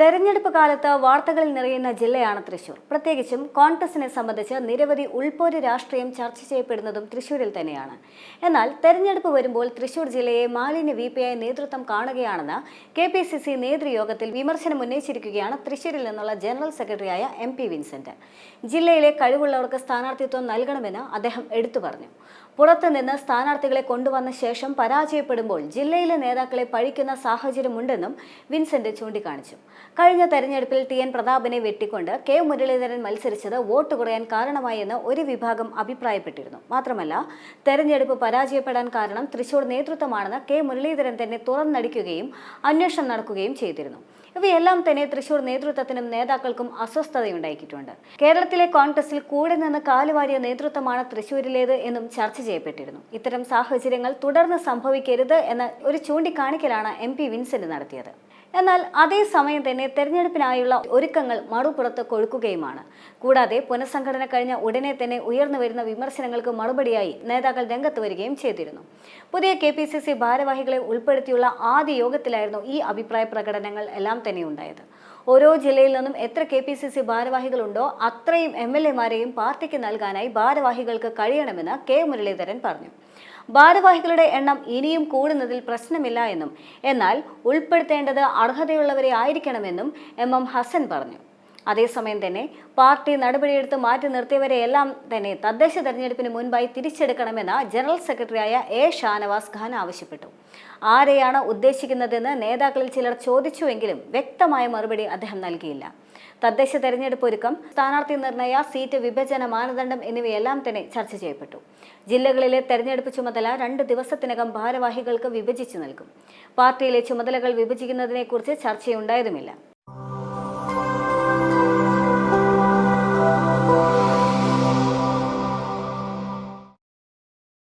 തെരഞ്ഞെടുപ്പ് കാലത്ത് വാർത്തകളിൽ നിറയുന്ന ജില്ലയാണ് തൃശൂർ. പ്രത്യേകിച്ചും കോൺഗ്രസിനെ സംബന്ധിച്ച് നിരവധി ഉൾപോര് രാഷ്ട്രീയം ചർച്ച ചെയ്യപ്പെടുന്നതും തൃശൂരിൽ തന്നെയാണ്. എന്നാൽ തെരഞ്ഞെടുപ്പ് വരുമ്പോൾ തൃശൂർ ജില്ലയെ മാലിന്യ വിപിയായി നേതൃത്വം കാണുകയാണെന്ന് കെ പി സി സി നേതൃയോഗത്തിൽ വിമർശനം ഉന്നയിച്ചിരിക്കുകയാണ് തൃശൂരിൽ നിന്നുള്ള ജനറൽ സെക്രട്ടറിയായ എം പി വിൻസെന്റ്. ജില്ലയിലെ കഴിവുള്ളവർക്ക് സ്ഥാനാർത്ഥിത്വം നൽകണമെന്ന് അദ്ദേഹം എടുത്തു പറഞ്ഞു. പുറത്തുനിന്ന് സ്ഥാനാർത്ഥികളെ കൊണ്ടുവന്ന ശേഷം പരാജയപ്പെടുമ്പോൾ ജില്ലയിലെ നേതാക്കളെ പഴിക്കുന്ന സാഹചര്യമുണ്ടെന്നും വിൻസെന്റ് ചൂണ്ടിക്കാണിച്ചു. കഴിഞ്ഞ തെരഞ്ഞെടുപ്പിൽ ടി എൻ പ്രതാപനെ വെട്ടിക്കൊണ്ട് കെ മുരളീധരൻ മത്സരിച്ചത് വോട്ട് കുറയാൻ കാരണമായെന്ന് ഒരു വിഭാഗം അഭിപ്രായപ്പെട്ടിരുന്നു. മാത്രമല്ല തെരഞ്ഞെടുപ്പ് പരാജയപ്പെടാൻ കാരണം തൃശൂർ നേതൃത്വമാണെന്ന് കെ മുരളീധരൻ തന്നെ തുറന്നടിക്കുകയും അന്വേഷണം നടക്കുകയും ചെയ്തിരുന്നു. ഇവയെല്ലാം തന്നെ തൃശൂർ നേതൃത്വത്തിനും നേതാക്കൾക്കും അസ്വസ്ഥതയുണ്ടാക്കിയിട്ടുണ്ട്. കേരളത്തിലെ കോൺഗ്രസിൽ കൂടെ നിന്ന് കാലുവാരിയ നേതൃത്വമാണ് തൃശൂരിലേത് എന്നും ചർച്ച ചെയ്യപ്പെട്ടിരുന്നു ഇത്തരം സാഹചര്യങ്ങൾ തുടർന്ന് സംഭവിക്കരുത് എന്ന ഒരു ചൂണ്ടിക്കാണിക്കലാണ് എം പി വിൻസെന്റ് നടത്തിയത്. എന്നാൽ അതേസമയം തന്നെ തെരഞ്ഞെടുപ്പിനായുള്ള ഒരുക്കങ്ങൾ മറുപുറത്ത് കൊഴുക്കുകയുമാണ് കൂടാതെ പുനഃസംഘടന കഴിഞ്ഞ ഉടനെ തന്നെ ഉയർന്നു വരുന്ന വിമർശനങ്ങൾക്ക് മറുപടിയായി നേതാക്കൾ രംഗത്ത് വരികയും ചെയ്തിരുന്നു. പുതിയ കെ പി സി സി ഭാരവാഹികളെ ഉൾപ്പെടുത്തിയുള്ള ആദ്യ യോഗത്തിലായിരുന്നു ഈ അഭിപ്രായ പ്രകടനങ്ങൾ എല്ലാം തന്നെ ഉണ്ടായത്. ഓരോ ജില്ലയിൽ നിന്നും എത്ര കെ പി സി സി ഭാരവാഹികളുണ്ടോ അത്രയും എം എൽ എമാരെയും പാർട്ടിക്ക് നൽകാനായി ഭാരവാഹികൾക്ക് കഴിയണമെന്ന് കെ മുരളീധരൻ പറഞ്ഞു. ഭാരവാഹികളുടെ എണ്ണം ഇനിയും കൂടുന്നതിൽ പ്രശ്നമില്ല എന്നും എന്നാൽ ഉൾപ്പെടുത്തേണ്ടത് അർഹതയുള്ളവരെ ആയിരിക്കണമെന്നും എം എം ഹസൻ പറഞ്ഞു. അതേസമയം തന്നെ പാർട്ടി നടപടിയെടുത്ത് മാറ്റി നിർത്തിയവരെയെല്ലാം തന്നെ തദ്ദേശ തെരഞ്ഞെടുപ്പിന് മുൻപായി തിരിച്ചെടുക്കണമെന്ന് ജനറൽ സെക്രട്ടറിയായ എ ഷാനവാസ് ഖാൻ ആവശ്യപ്പെട്ടു. ആരെയാണ് ഉദ്ദേശിക്കുന്നതെന്ന് നേതാക്കളിൽ ചിലർ ചോദിച്ചുവെങ്കിലും വ്യക്തമായ മറുപടി അദ്ദേഹം നൽകിയില്ല. തദ്ദേശ തെരഞ്ഞെടുപ്പ് ഒരുക്കം സ്ഥാനാർത്ഥി നിർണയ സീറ്റ് വിഭജന മാനദണ്ഡം എന്നിവയെല്ലാം തന്നെ ചർച്ച ചെയ്യപ്പെട്ടു. ജില്ലകളിലെ തെരഞ്ഞെടുപ്പ് ചുമതല രണ്ട് ദിവസത്തിനകം ഭാരവാഹികൾക്ക് വിഭജിച്ചു നൽകും. പാർട്ടിയിലെ ചുമതലകൾ വിഭജിക്കുന്നതിനെക്കുറിച്ച് ചർച്ചയുണ്ടായതുമില്ല.